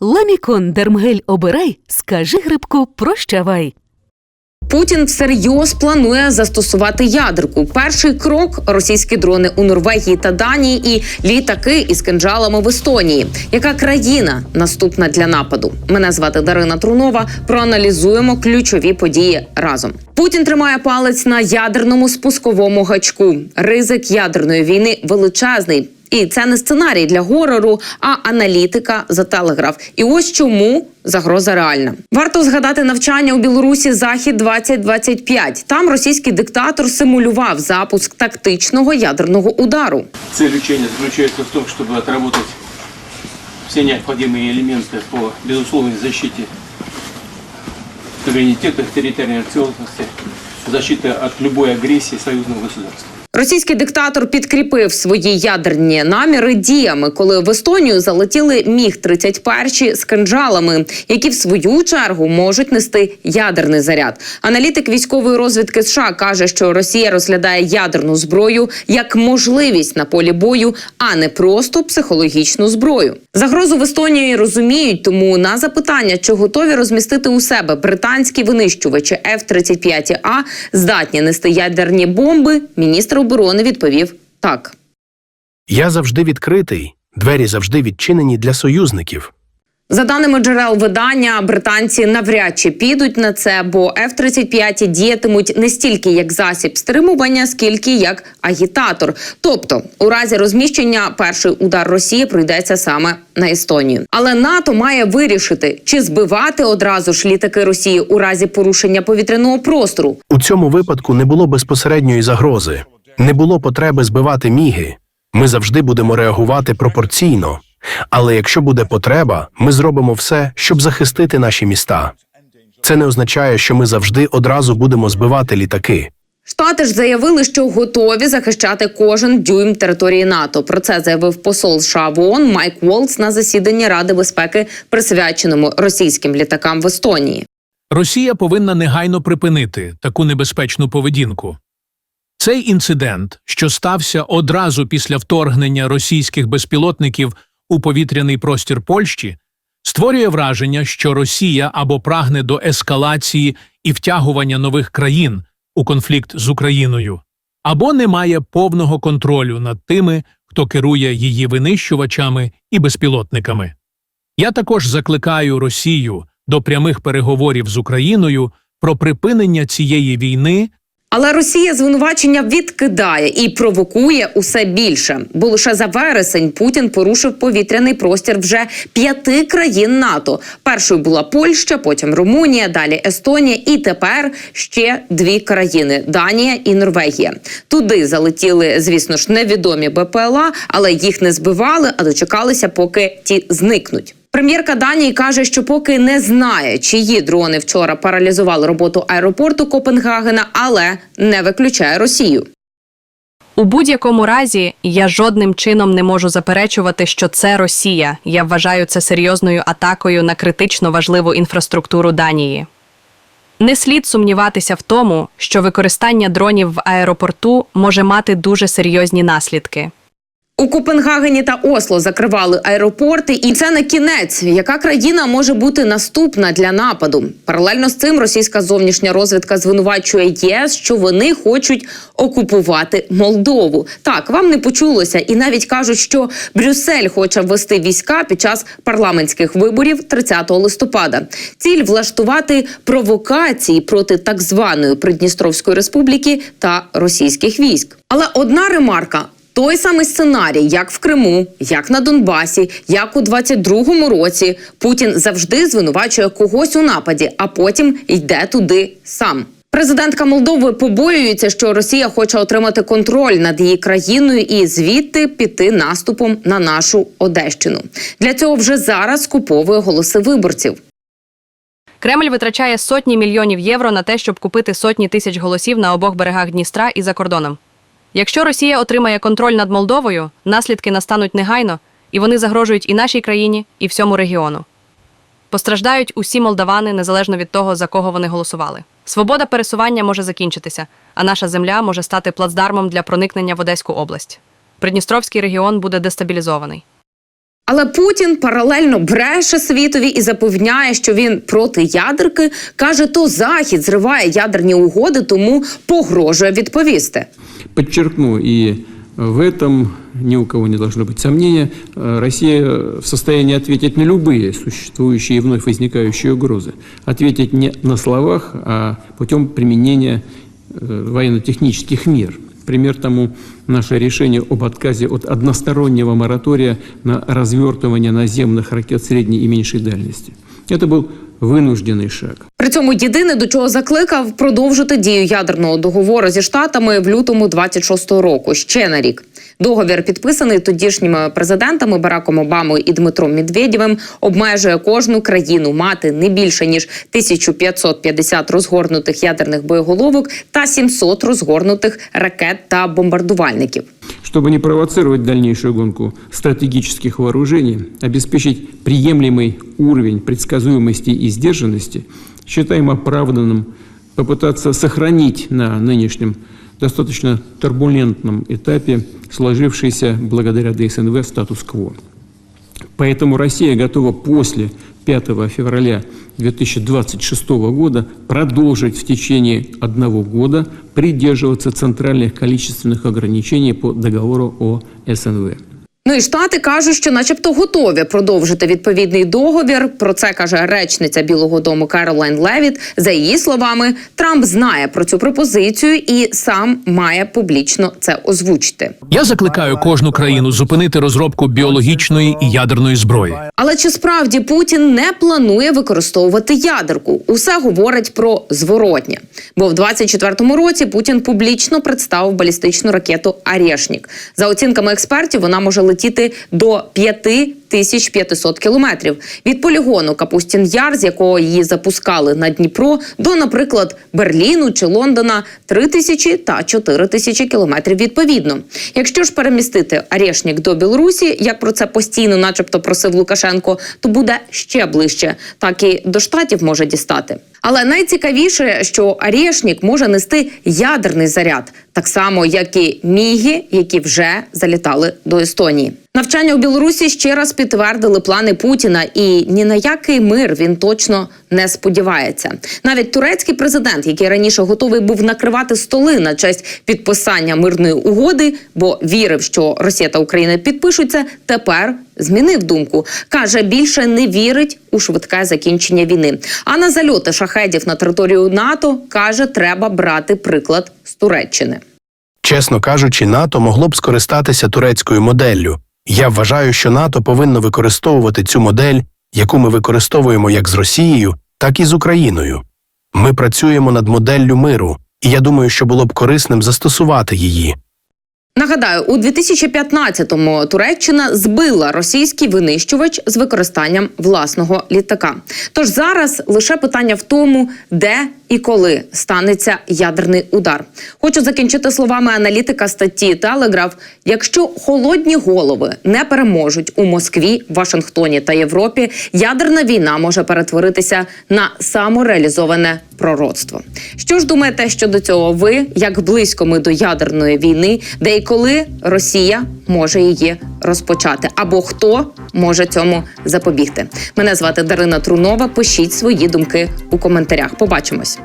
Ламікон Дермгель обирай, скажи грибку прощавай. Путін всерйоз планує застосувати ядерку. Перший крок російські дрони у Норвегії та Данії і літаки із кинджалами в Естонії. Яка країна наступна для нападу? Мене звати Дарина Трунова. Проаналізуємо ключові події разом. Путін тримає палець на ядерному спусковому гачку. Ризик ядерної війни величезний. І це не сценарій для горору, а аналітика за телеграф. І ось чому загроза реальна. Варто згадати навчання у Білорусі Захід 2025 Там російський диктатор симулював запуск тактичного ядерного удару. Цель учения заключается в том, чтобы отработать все необходимые элементы по безусловной защите суверенитета, территориальной целостности, защиты от любой агрессии союзного государства. Російський диктатор підкріпив свої ядерні наміри діями, коли в Естонію залетіли міг 31 з кинджалами, які в свою чергу можуть нести ядерний заряд. Аналітик військової розвідки США каже, що Росія розглядає ядерну зброю як можливість на полі бою, а не просто психологічну зброю. Загрозу в Естонії розуміють, тому на запитання, чи готові розмістити у себе британські винищувачі F-35A здатні нести ядерні бомби, міністр оборони відповів так. Я завжди відкритий, двері завжди відчинені для союзників. За даними джерел видання, британці навряд чи підуть на це, бо F-35 діятимуть не стільки як засіб стримування, скільки як агітатор. Тобто, у разі розміщення перший удар Росії прийдеться саме на Естонію. Але НАТО має вирішити, чи збивати одразу ж літаки Росії у разі порушення повітряного простору, У цьому випадку не було безпосередньої загрози, не було потреби збивати міги. Ми завжди будемо реагувати пропорційно. Але якщо буде потреба, ми зробимо все, щоб захистити наші міста. Це не означає, що ми завжди одразу будемо збивати літаки. Штати ж заявили, що готові захищати кожен дюйм території НАТО. Про це заявив посол США в ООН Майк Волц на засіданні Ради безпеки, присвяченому російським літакам в Естонії. Росія повинна негайно припинити таку небезпечну поведінку. Цей інцидент, що стався одразу після вторгнення російських безпілотників у повітряний простір Польщі, створює враження, що Росія або прагне до ескалації і втягування нових країн у конфлікт з Україною, або не має повного контролю над тими, хто керує її винищувачами і безпілотниками. Я також закликаю Росію до прямих переговорів з Україною про припинення цієї війни Але Росія звинувачення відкидає і провокує усе більше. Бо лише за вересень Путін порушив повітряний простір вже п'яти країн НАТО. Першою була Польща, потім Румунія, далі Естонія, і тепер ще дві країни Данія і Норвегія. Туди залетіли, звісно ж, невідомі БПЛА, але їх не збивали, а дочекалися, поки ті зникнуть. Прем'єрка Данії каже, що поки не знає, чиї дрони вчора паралізували роботу аеропорту Копенгагена, але не виключає Росію. У будь-якому разі я жодним чином не можу заперечувати, що це Росія. Я вважаю це серйозною атакою на критично важливу інфраструктуру Данії. Не слід сумніватися в тому, що використання дронів в аеропорту може мати дуже серйозні наслідки. У Копенгагені та Осло закривали аеропорти, і це не кінець. Яка країна може бути наступна для нападу? Паралельно з цим російська зовнішня розвідка звинувачує ЄС, що вони хочуть окупувати Молдову. Так вам не почулося, і навіть кажуть, що Брюссель хоче ввести війська під час парламентських виборів 30 листопада. Ціль влаштувати провокації проти так званої Придністровської республіки та російських військ. Але одна ремарка. Той самий сценарій, як в Криму, як на Донбасі, як у 22-му році, Путін завжди звинувачує когось у нападі, а потім йде туди сам. Президентка Молдови побоюється, що Росія хоче отримати контроль над її країною і звідти піти наступом на нашу Одещину. Для цього вже зараз скуповує голоси виборців. Кремль витрачає сотні мільйонів євро на те, щоб купити сотні тисяч голосів на обох берегах Дністра і за кордоном. Якщо Росія отримає контроль над Молдовою, наслідки настануть негайно, і вони загрожують і нашій країні, і всьому регіону. Постраждають усі молдавани незалежно від того, за кого вони голосували. Свобода пересування може закінчитися, а наша земля може стати плацдармом для проникнення в Одеську область. Придністровський регіон буде дестабілізований. Але Путін паралельно бреше світові і запевняє, що він проти ядерки. каже, то захід зриває ядерні угоди, тому погрожує відповісти. Подчеркну, и в этом ни у кого не должно быть сомнения, э, Россия в состоянии ответить на любые существующие и вновь возникающие угрозы. Ответить не на словах, а путем применения э, военно-технических мер. Пример тому наше решение об отказе от одностороннего моратория на развертывание наземных ракет средней и меньшей дальности. Это был вынужденный шаг. При цьому єдине до чого закликав продовжити дію ядерного договору зі штатами в лютому 26-го року ще на рік. Договір, підписаний тодішніми президентами Бараком Обамою і Дмитром Медведєвим, обмежує кожну країну мати не більше ніж 1550 розгорнутих ядерних боєголовок та 700 розгорнутих ракет та бомбардувальників. Чтобы не провоцировать дальнейшую гонку стратегических вооружений, обеспечить приемлемый уровень предсказуемости и сдержанности, считаем оправданным попытаться сохранить на нынешнем достаточно турбулентном этапе сложившийся благодаря ДСНВ статус-кво. Поэтому Россия готова после 5 февраля 2026 года продолжить в течение одного года придерживаться центральных количественных ограничений по договору о СНВ. Ну і штати кажуть, що, начебто, готові продовжити відповідний договір. Про це каже речниця Білого Дому Каролайн Левіт. За її словами, Трамп знає про цю пропозицію і сам має публічно це озвучити. Я закликаю кожну країну зупинити розробку біологічної і ядерної зброї. Але чи справді Путін не планує використовувати ядерку? Усе говорить про зворотнє. Бо в 24-му році Путін публічно представив балістичну ракету Арєшнік. За оцінками експертів, вона може летіти до 5500 кілометрів від полігону Капустін Яр, з якого її запускали на Дніпро, до, наприклад, Берліну чи Лондона 3000 та 4000 кілометрів відповідно. Якщо ж перемістити Арєшнік до Білорусі, як про це постійно, начебто, просив Лукашенко, то буде ще ближче, так і до штатів може дістати. Але найцікавіше, що Арєшнік може нести ядерний заряд, так само як і міги, які вже залітали до Естонії. Навчання у Білорусі ще раз підтвердили плани Путіна, і ні на який мир він точно не сподівається. Навіть турецький президент, який раніше готовий був накривати столи на честь підписання мирної угоди, бо вірив, що Росія та Україна підпишуться, тепер змінив думку. каже, більше не вірить у швидке закінчення війни. А на зальоти шахедів на територію НАТО каже, треба брати приклад з Туреччини. Чесно кажучи, НАТО могло б скористатися турецькою моделлю. Я вважаю, що НАТО повинно використовувати цю модель, яку ми використовуємо як з Росією, так і з Україною. Ми працюємо над моделлю миру, і я думаю, що було б корисним застосувати її. Нагадаю, у 2015-му Туреччина збила російський винищувач з використанням власного літака. Тож зараз лише питання в тому, де і коли станеться ядерний удар. Хочу закінчити словами аналітика статті Телеграф: якщо холодні голови не переможуть у Москві, Вашингтоні та Європі, ядерна війна може перетворитися на самореалізоване пророцтво. Що ж думаєте щодо цього? Ви як близько ми до ядерної війни, де і коли Росія може її розпочати, або хто може цьому запобігти? Мене звати Дарина Трунова. Пишіть свої думки у коментарях. Побачимось.